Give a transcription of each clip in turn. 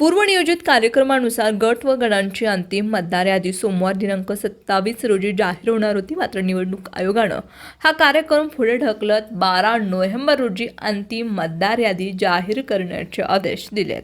पूर्वनियोजित कार्यक्रमानुसार गट व गणांची अंतिम मतदार यादी सोमवार दिनांक सत्तावीस रोजी जाहीर होणार होती. मात्र निवडणूक आयोगानं हा कार्यक्रम पुढे ढकलत बारा नोव्हेंबर रोजी अंतिम मतदार यादी जाहीर करण्याचे आदेश दिलेत.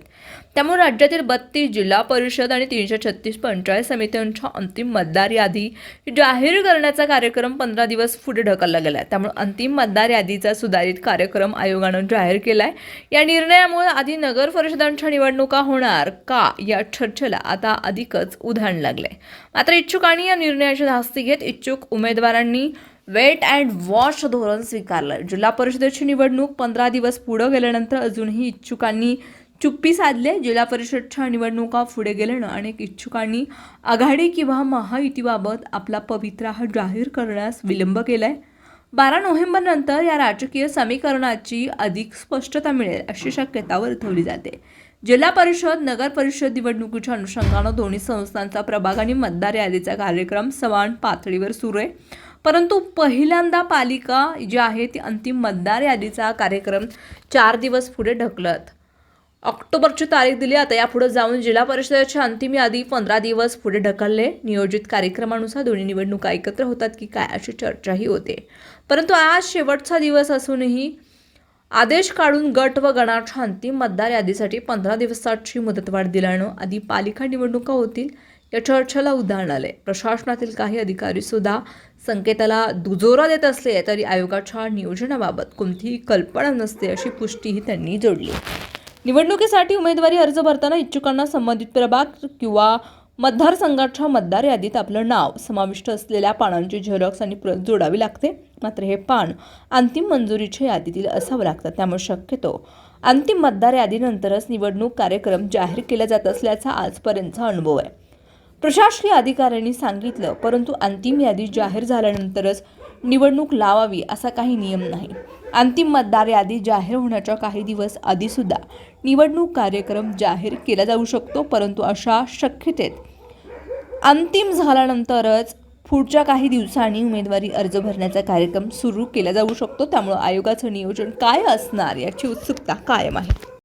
त्यामुळे राज्यातील बत्तीस जिल्हा परिषद आणि तीनशे छत्तीस पंचायत समित्यांच्या अंतिम मतदार यादी जाहीर करण्याचा कार्यक्रम पंधरा दिवस पुढे ढकलला गेला आहे त्यामुळे अंतिम मतदार यादीचा सुधारित कार्यक्रम आयोगानं जाहीर केला आहे या निर्णयामुळे आधी नगर परिषदांच्या निवडणुका होणार का या चर्चेला आता अधिकच उधाण लागले मात्र इच्छुकांनी या निर्णयाची धास्ती घेत इच्छुक उमेदवारांनी वेट अँड वॉश धोरण स्वीकारलं जिल्हा परिषदेची निवडणूक पंधरा दिवस पुढं गेल्यानंतर अजूनही इच्छुकांनी चुप्पी साधले जिल्हा परिषदच्या निवडणुका पुढे गेल्यानं अनेक इच्छुकांनी आघाडी किंवा महायुतीबाबत आपला पवित्रा हा जाहीर करण्यास विलंब केलाय. बारा नोव्हेंबरनंतर या राजकीय समीकरणाची अधिक स्पष्टता मिळेल अशी शक्यता वर्तवली जाते. जिल्हा परिषद नगर परिषद निवडणुकीच्या अनुषंगानं दोन्ही संस्थांचा प्रभाग आणि मतदार यादीचा कार्यक्रम समान पातळीवर सुरू आहे. परंतु पहिल्यांदा पालिका जी आहे ती अंतिम मतदार यादीचा कार्यक्रम चार दिवस पुढे ढकलत. ऑक्टोबरची तारीख दिली. आता यापुढे जाऊन जिल्हा परिषदेच्या अंतिम यादी पंधरा दिवस पुढे ढकलले. नियोजित कार्यक्रमानुसार दोन्ही निवडणुका एकत्र होतात की काय अशी चर्चाही होते. परंतु आज शेवटचा दिवस असूनही आदेश काढून गट व गणाच्या अंतिम मतदार यादीसाठी पंधरा दिवसाची मुदतवाढ दिल्यानं आधी पालिका निवडणुका होतील या चर्चेला उदाहरण आले. प्रशासनातील काही अधिकारी सुद्धा संकेताला दुजोरा देत असले तरी आयोगाच्या नियोजनाबाबत कोणतीही कल्पना नसते अशी पुष्टीही त्यांनी जोडली. निवडणुकीसाठी उमेदवारी अर्ज भरताना इच्छुकांना संबंधित प्रभाग किंवा मतदारसंघाच्या मतदार यादीत आपलं नाव समाविष्ट असलेल्या पानांची झेरॉक्स आणि प्रत जोडावी लागते. मात्र हे पान अंतिम मंजुरीच्या यादीतील असावं लागतं त्यामुळे शक्यतो अंतिम मतदार यादीनंतरच निवडणूक कार्यक्रम जाहीर केला जात असल्याचा आजपर्यंतचा अनुभव आहे. प्रशासकीय अधिकाऱ्यांनी सांगितलं परंतु अंतिम यादी जाहीर झाल्यानंतरच निवडणूक लावावी असा काही नियम नाही. अंतिम मतदार यादी जाहीर होण्याच्या काही दिवस आधीसुद्धा निवडणूक कार्यक्रम जाहीर केला जाऊ शकतो परंतु अशा शक्यतेत. अंतिम झाल्यानंतरच पुढच्या काही दिवसांनी उमेदवारी अर्ज भरण्याचा कार्यक्रम सुरू केला जाऊ शकतो. त्यामुळे आयोगाचं नियोजन काय असणार याची उत्सुकता कायम आहे.